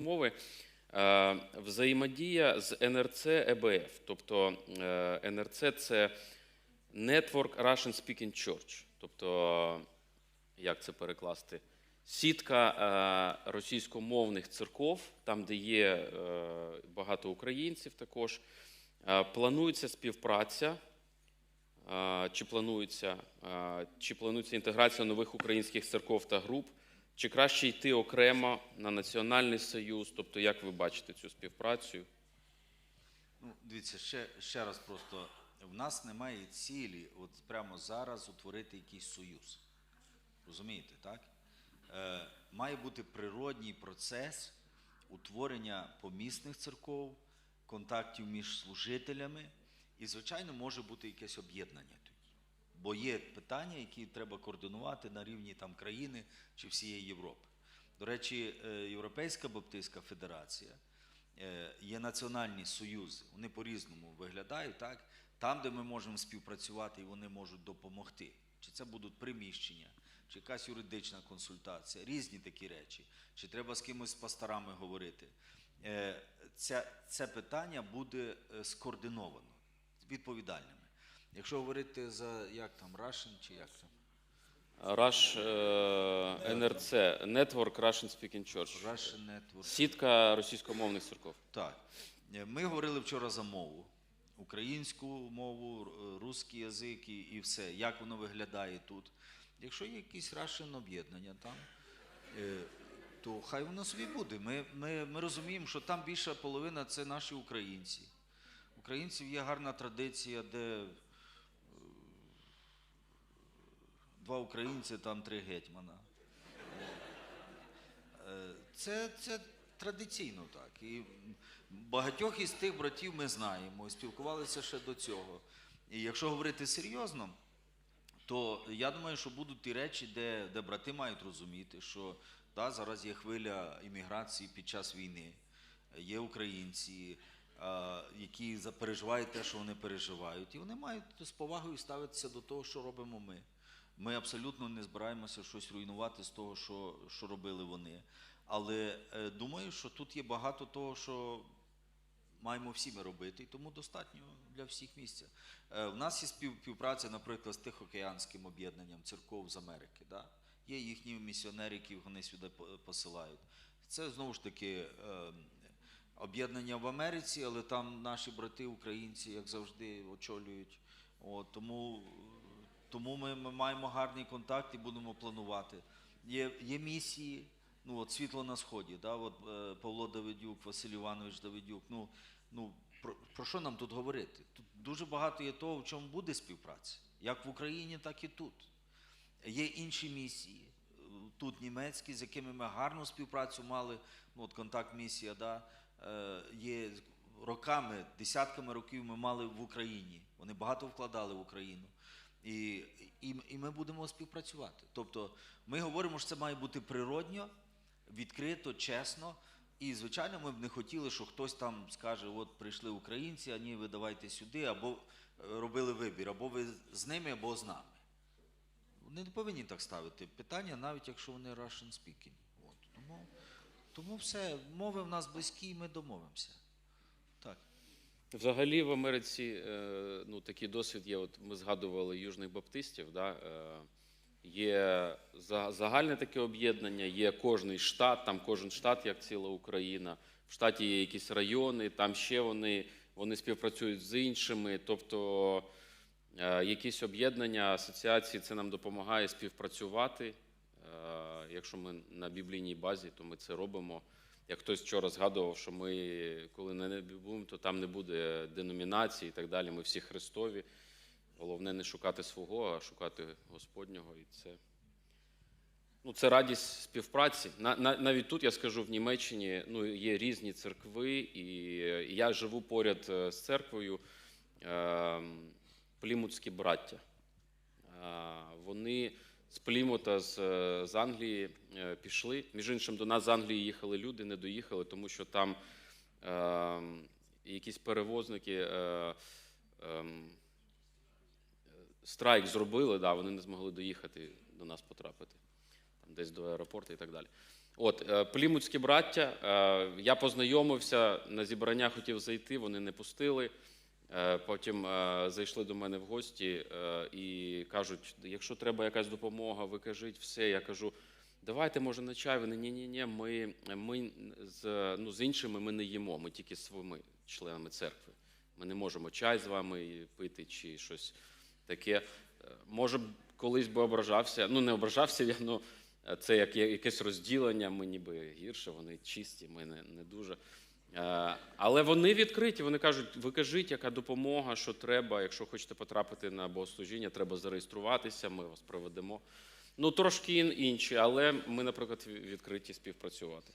мови. Е, Взаємодія з НРЦ ЕБФ. Тобто е, НРЦ це Network Russian Speaking Church. Тобто, як це перекласти? Сітка е, російськомовних церков, там, де є багато українців також. Планується співпраця. Чи планується, чи планується інтеграція нових українських церков та груп, чи краще йти окремо на національний союз? Тобто, як ви бачите цю співпрацю? Ну, дивіться, ще, ще раз просто в нас немає цілі от прямо зараз утворити якийсь союз. Розумієте, так? Е, має бути природній процес утворення помісних церков, контактів між служителями, і, звичайно, може бути якесь об'єднання. Бо є питання, які треба координувати на рівні там, країни чи всієї Європи. До речі, е, Європейська Баптистська Федерація е, є національні союзи, вони по-різному виглядають, так? Там, де ми можемо співпрацювати і вони можуть допомогти. Чи це будуть приміщення, чи якась юридична консультація, різні такі речі, чи треба з кимось з пасторами говорити. Це, це питання буде е, скоординовано, відповідальними. Якщо говорити за як там Russian чи як там? Rush е, НРЦ Network Russian Speaking Church. Russian Network. Сітка російськомовних церков. Так. Е, Ми говорили вчора за мову. Українську мову, русський язик і, і все. Як воно виглядає тут. Якщо є якісь Russian об'єднання там, е, то хай воно собі буде. Ми, ми, ми розуміємо, що там більша половина це наші українці. Українців є гарна традиція, де е, два українці, там три гетьмана. Е, Це, це традиційно так. І багатьох із тих братів ми знаємо, спілкувалися ще до цього. І якщо говорити серйозно, то я думаю, що будуть ті речі, де, де брати мають розуміти, що да, зараз є хвиля імміграції під час війни, є українці, а, які переживають те, що вони переживають, і вони мають з повагою ставитися до того, що робимо ми. Ми абсолютно не збираємося щось руйнувати з того, що, що робили вони. Але е, думаю, що тут є багато того, що маємо всі ми робити, і тому достатньо для всіх місця. Е, в нас є спів- співпраця, наприклад, з Тихоокеанським об'єднанням церков з Америки. Да? Є їхні місіонери, які вони сюди посилають. Це знову ж таки е, об'єднання в Америці, але там наші брати, українці, як завжди, очолюють. От, тому тому ми, ми маємо гарний контакт і будемо планувати. Є, є місії, ну от світло на сході, да, от, е, Павло Давидюк, Василь Іванович Давидюк. Ну, ну, про, про що нам тут говорити? Тут дуже багато є того, в чому буде співпраця, як в Україні, так і тут. Є інші місії, тут німецькі, з якими ми гарну співпрацю мали. Ну, от контакт місія, да, е, є роками, десятками років ми мали в Україні. Вони багато вкладали в Україну. І, і, і ми будемо співпрацювати. Тобто ми говоримо, що це має бути природньо, відкрито, чесно. І, звичайно, ми б не хотіли, що хтось там скаже: от прийшли українці, а ні, ви давайте сюди, або е, робили вибір, або ви з ними, або з нами. Вони не повинні так ставити питання, навіть якщо вони Russian speaking. От. Тому, тому все, мови в нас близькі, і ми домовимося. Так. Взагалі в Америці е, ну, такий досвід є. От ми згадували южних баптистів. Да? е, Є за- загальне таке об'єднання, є кожний штат, там кожен штат, як ціла Україна. В штаті є якісь райони, там ще вони, вони співпрацюють з іншими. Тобто е, якісь об'єднання, асоціації це нам допомагає співпрацювати. Якщо ми на біблійній базі, то ми це робимо. Як хтось вчора згадував, що ми, коли на небі будемо, то там не буде деномінації і так далі. Ми всі Христові. Головне не шукати свого, а шукати Господнього. І це, ну, це радість співпраці. На, на, навіть тут я скажу в Німеччині ну, є різні церкви, і я живу поряд е, з церквою е, Плімутські браття. Е, Вони з Плімута, з, е, з Англії е, пішли. Між іншим, до нас з Англії їхали люди, не доїхали, тому що там е, якісь перевозники. Е, ем, страйк зробили, да, вони не змогли доїхати до нас потрапити, там десь до аеропорту і так далі. От е, плімутські браття. е, Я познайомився на зібрання, хотів зайти, вони не пустили. Е, Потім е, зайшли до мене в гості е, і кажуть: якщо треба якась допомога, ви кажіть все. Я кажу, давайте, може, на чай. Вони ні, ні, ні. Ми, ми з, ну, з іншими ми не їмо, ми тільки з своїми членами церкви. Ми не можемо чай з вами пити чи щось таке. Може, колись би ображався. Ну, не ображався я, ну це як якесь розділення, ми ніби гірше, вони чисті, ми не, не дуже. Е, Але вони відкриті, вони кажуть, ви кажіть, яка допомога, що треба. Якщо хочете потрапити на богослужіння, треба зареєструватися, ми вас проведемо. Ну, трошки інші, але ми, наприклад, відкриті співпрацювати.